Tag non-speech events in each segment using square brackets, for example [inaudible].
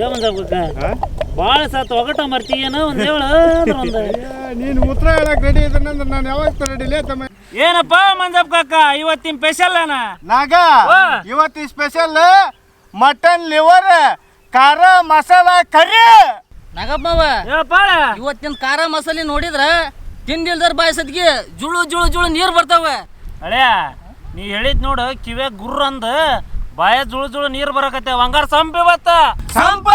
ದೇವಂದ? ಭಾಳ ಸತ್ ಒಗಟ ಮರ್ತಿ ಏನೋ ಹೇಳ ಒಂದ್. [laughs] ನೀನು ಉತ್ತರ ಹೇಳಕ್ ರೆಡಿ ಇದ್ದಾನಂದ್ರೆ ನಾನು ಯಾವಾಗ ರೆಡಿ ತಮ್ಮ ಏನಪ್ಪ ಮಂಜಪ್ಪ ಕಾಕ ಇವತ್ತಿನ ಸ್ಪೆಷಲ್ ಅನ ನಾಗ ಇವತ್ತಿನ ಸ್ಪೆಷಲ್ ಮಟನ್ ಲಿವರ್ ಖಾರ ಮಸಾಲ ಕರಿ. ನಾಗಪ್ಪವ ಹೇಳಪ್ಪಾಳ ಇವತ್ತಿನ ಖಾರ ಮಸಾಲೆ ನೋಡಿದ್ರ ತಿಂದಿಲ್ದರ್ ಬಾಯಿ ಸದ್ಗಿ ಜುಳು ಜುಳು ಜುಳು ನೀರ್ ಬರ್ತಾವ. ಅಳ್ಯ ನೀ ಹೇಳಿದ್ ನೋಡು ಕಿವೆ ಗುರ್ರ ಅಂದ ಬಾಯ ಜುಳು ಜುಳು ನೀರ್ ಬರಕತ್ತೆ ಹಂಗಾರ ಸಂಪಿ ಇವತ್ತ ಸಂಪ!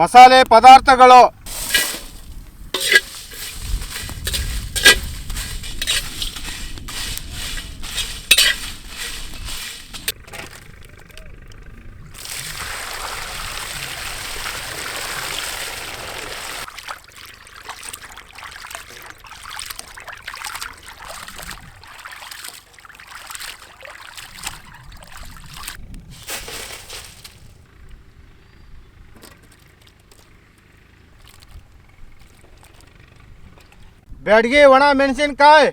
ಮಸಾಲೆ ಪದಾರ್ಥಗಳು. ಬ್ಯಾಡಗಿ ಒಣ ಮೆಣಸಿನ್ಕಾಯಿ.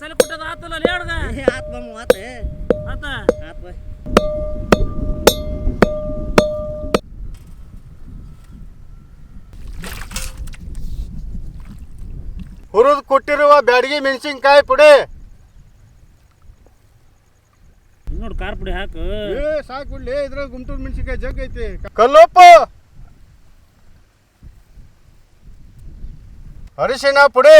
ಮಸಾಲೆ ಕೊಟ್ಟದ ಆತಲ್ಲ ಹೇಳ್ದ ಆತ್ ಬಮ್ಮ ಆತ. ಆತ? ಆತ್ ಬಾ. ಹುರಿದು ಕೊಟ್ಟಿರುವ ಬ್ಯಾಡಗಿ ಮೆಣಸಿನ್ಕಾಯಿ ಪುಡಿ. ನೋಡು ಖಾರ ಪುಡಿ ಹಾಕು. ಏ ಸಾಕು ಬಿಡ್ಲಿ ಇದ್ರ ಗುಂಟೂರು ಮೆಣಸಿನ್ಕಾಯಿ ಜಗ್ ಐತಿ. ಕಲ್ಲೋಪು ಅರಿಶಿನ ಪುಡಿ.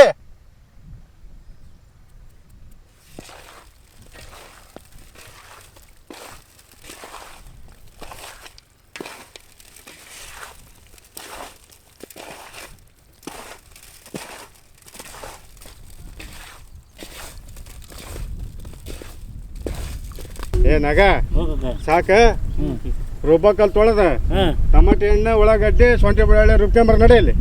ಏ ನಗ. ಸಾಕ? ರುಬ್ಬಾಕಲ್ ತೊಳೆದ ಟಮಾಟೆ ಹಣ್ಣು ಉಳ್ಳಾಗಡ್ಡಿ ಸೊಂಟೆ ಬೆಳ್ಳೆ ರುಬ್ಕೊಂಬರ್ ನಡೆಯಲಿ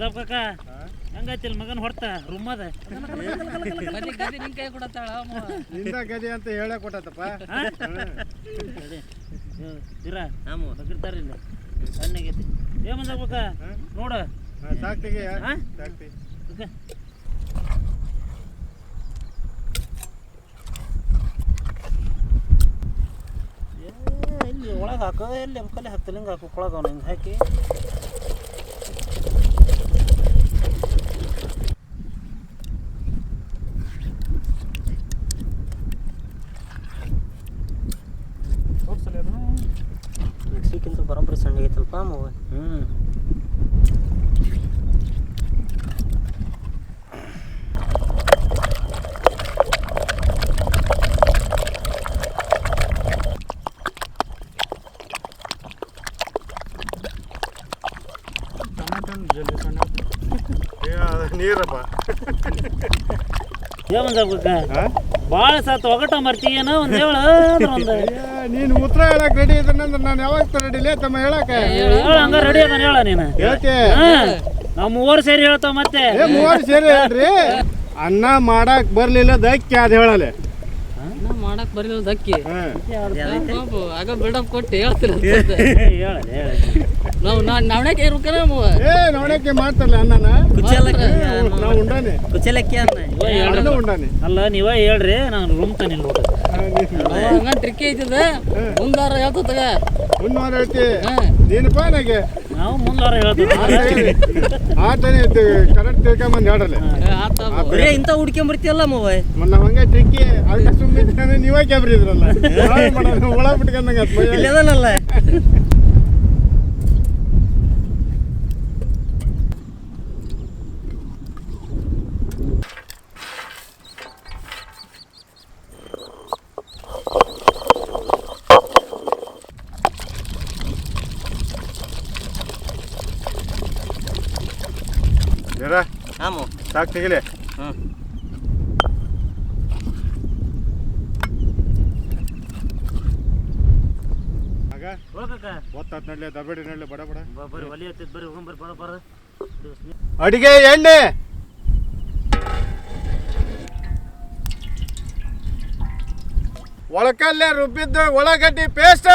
ಮಂಜಪ್ಪ ಕಾಕ ಹೆಂಗೈತಿಲ್ ಮಗನ್ ಹೊಡ್ತ? ರೂಮ್ ಗದಿ ಗದಿ ನಿನ್ ಕೈ ಕೊಡತ್ತಾಳ ನಿಂದ ಗದಿ ಅಂತ ಹೇಳೇ ಕೊಟ್ಟತ್ತಪ್ಪ. ಇರ. ಬಗಿರ್ತಾರಿಲ್ಲ ಸಣ್ಣಗೈತಿ ಏ ಕಾಕ ನೋಡ. ಸಾಕ್ತಿಗೆ. ಹಾ? ಸಾಕ್ತಿ. ಇಲ್ಲಿ ಒಳಗೆ ಹಾಕೋ ಎಲ್ಲಿ ಮುಖಲ್ಲಿ ಹತ್ತಲಿಂಗ ಹಿಂಗೆ ಹಾಕು ಕೊಳಗ ಅವ್ನು ಹಿಂಗೆ ಹಾಕಿ. ಬರೋಬ್ಬರಿ ಸಣ್ಣ ಐತಲ್ಪ ಮವ ಹ್ಞೂ ಟಮಾಟನ್ ಜಲ್ದಿ ಸಣ್ಣ ಏ, ಅದನ್ನ ನೀರಪ್ಪ ಭಾಳ ಸತ್ ಒಗಟ ಮರ್ತೀಯನ ಒಂದ್ ಹೇಳ ಒಂದು. ಅಯ್ಯ, ನೀನು ಉತ್ತರ ಹೇಳಕ್ ರೆಡಿ ಇದ್ದಾನಂದ್ರೆ ನಾನು ಯಾವಾಗ ರೆಡಿಲೇ ತಮ್ಮ ಹೇಳಕ್ಕೆ? ಹೇಳ ಹಂಗ ರೆಡಿ ಅದನ್ನ ಹೇಳ ನೀನು. ಹೇಳ್ತಿ ಹಾ? ನಾವು ಮೂವರು ಸೇರಿ ಹೇಳ್ತಾವ ಮತ್ತೆ. ಏ ಮೂವರು ಸೇರಿ ಹೇಳ್ರಿ. ಅನ್ನ ಮಾಡಕ್ ಬರ್ಲಿಲ್ಲ ದಕ್ಕಿ ಅದ್ ಹೇಳಲೆ. ಅನ್ನ ಮಾಡಕ್ ಬರಲಿಲ್ಲ ದಕ್ಕಿ. ಆಗ ಬಿಲ್ಡಪ್ ಕೊಟ್ಟು ಹೇಳ್ತಿರ ಹೇಳ ಹೇಳ ನಾವು ನಾವಣಕ್ಕೆ ಏ ನೋಡಕ್ಕೆ ಮಾಡ್ತಾರಲ್ಲ ಅನ್ನನ ನಾವು ಉಂಡಾನೆ. ಕುಚಲಕ್ಕಿ ಅನ್ನ ಉಂಡಾನೆ. ಅಲ್ಲ ನೀವ ಹೇಳ್ರಿ ನಾನು ರೂಮ್ ಹಂಗ ಟ್ರಿಕ್ ಐತಿದ. ಮುಂದಾರ ಹೇಳ್ತಿ. ನೀನಪ್ಪ ನನಗೆ. ನಾವು ಮುಂದಾರ ಹೇಳ್ತೀವಿ. ಆಟನೇ ಕರೆಕ್ಟ್ ತಿಳ್ಕೊಂಬಂದು ಹೇಳಲೆ ಬರೀ ಇಂಥ ಹುಡ್ಕೊಂಬರ್ತೀಯಲ್ಲ ಮವ? ಮೊನ್ನೆ ಹಂಗೆ ಟ್ರಿಕ್ಕಿ ಅದಕ್ಕೆ ಸುಮ್ಮನೆ ನೀವೇ ಕ್ಯಾಬ್ರಿದ್ರಲ್ಲ ಒಳಗೆ ಬಿಟ್ಕೊಂಡಂಗೆ ಆತ್ ಹೋಗಂಬರ್ರಿ ಬಡ ಬರ ಅಡಿಗೆ ಎಣ್ಣೆ. ಒಳಕಲ್ಲೇ ರುಬ್ಬಿದ್ದು ಒಳಗಡ್ಡಿ ಪೇಸ್ಟ್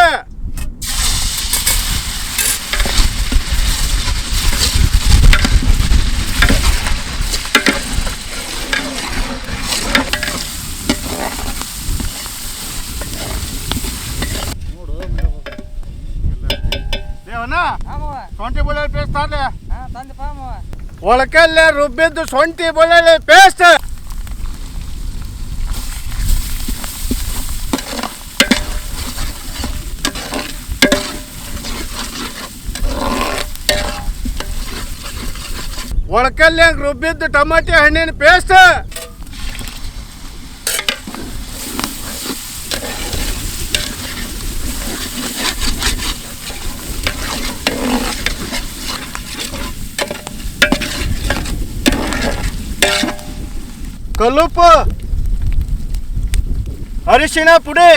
ನೋಡು ದೇವನ ಸೊಂಟಿ ತಂದಪ್ಪ ಒಳಕಲ್ಲೇ ರುಬ್ಬಿದ್ದು ಸೊಂಟಿ ಬೆಳ್ಳುಳ್ಳಿ ಪೇಸ್ಟ್ ಒಳಕಲ್ಲೇ ರುಬ್ಬಿದ್ದು ಟಮಾಟಿ ಹಣ್ಣಿನ ಪೇಸ್ಟ್ ಕಲ್ಲುಪ್ಪು! ಅರಿಶಿಣ ಪುಡಿ!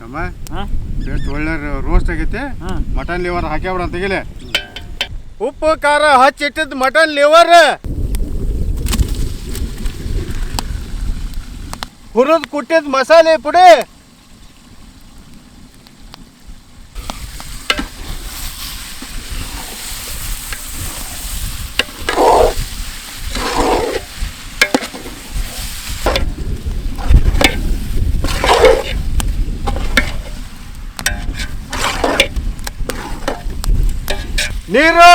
ತಮ್ಮ ಹಾ? ಟೇಸ್ಟ್ ಒಳ್ಳೆ ರೋಸ್ಟ್ ಆಗೈತೆ. ಹಾ. ಮಟನ್ ಲಿವರ್ ಹಾಕ್ಯಾಬಿಡ ತೆಗಿಲೆ ಉಪ್ಪು ಖಾರ ಹಚ್ಚಿಟ್ಟಿದ್ ಮಟನ್ ಲಿವರ್ ಹುರಿದ್ ಕುಟ್ಟಿದ ಮಸಾಲೆ ಪುಡಿ ನೀರು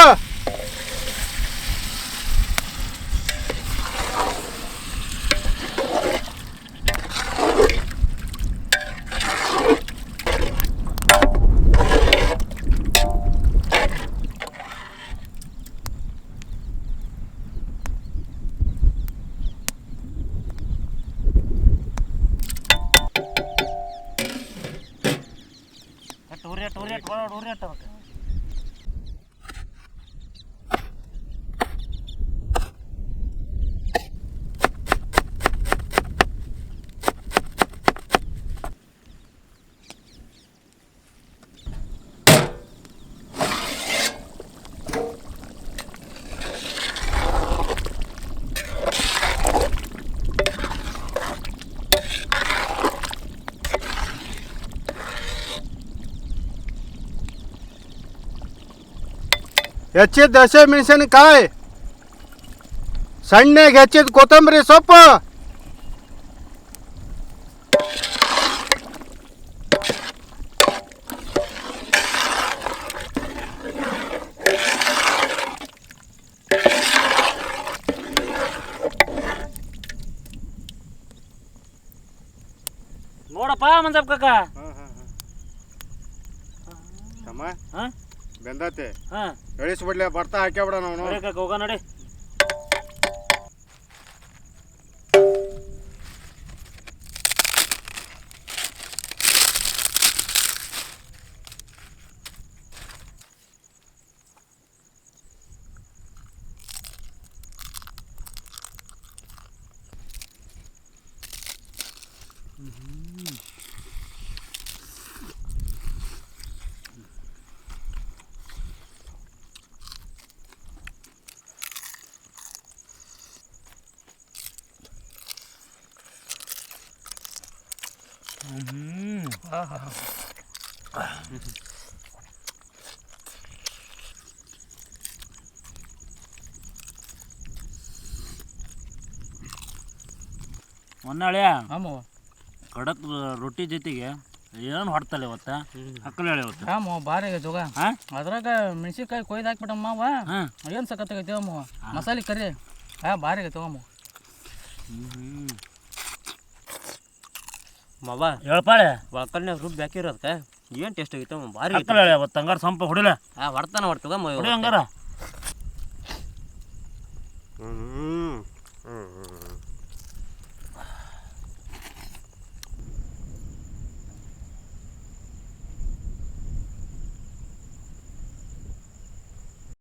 ಹೆಚ್ಚಿದ ಹಸಿ ಮೆಣಸಿನಕಾಯಿ. ಸಣ್ಣಗೆ ಹೆಚ್ಚಿದ ಕೊತ್ತಂಬರಿ ಸೊಪ್ಪು. ನೋಡಪ್ಪ ಮಂಜಪ್ಪ ಕಾಕ. ಬೆಂದತೆ. ಹಾ. ಎಳಿಸ್ಬಿಡ್ಲೆ ಬರ್ತಾ ಹಾಕ್ಯಾಬಿಡ ನಾವು ನೋಡಿ ಕಾಕ ಹೋಗ ನೋಡಿ. ಮೊನ್ನಾಳೆ ಆಮೋ ಕಡಕ್ ರೊಟ್ಟಿ ಜೊತೆಗೆ ಏನು ಹೊಡ್ತಲ್ಲ ಇವತ್ತ? ಹಕ್ಕಲ ಹೇಳಿ ಇವತ್ತು. ಆಮೋ ಭಾರಿ ಆಗೈತೆ ಹೋಗ ಹಾ ಅದ್ರಾಗ ಮೆಣಸಿನ್ಕಾಯಿ ಕೊಯ್ದು ಹಾಕ್ಬಿಟ್ಟಮ್ಮ ಹಾ. ಏನು ಸಖತ್ತಾಗೈತೆ ಅಮ್ಮ ಮಸಾಲೆ ಕರಿ. ಹಾಂ ಭಾರಿ ಆಗೈತೆ ಅಮ್ಮ ಹ್ಮ್. ಮಾವ. ಹೇಳ್ಪಾಳೆ? ಒಕ್ಕಲ್ನಾಗ ರುಬ್ಬಿ ಹಾಕಿರೋದಕ್ಕೆ. ಏನು ಟೇಸ್ಟ್ ಆಗಿತ್ತು ಭಾರಿ ಹೇಳಿ ಅವತ್ತು ಹಂಗಾರ ಸಂಪ ಹೊಡಿಲ? ಹೊಡ್ತಾನ ಹೊಡ್ತದ ಹೊಡಿ ಹಂಗಾರ? ಹ್ಞೂ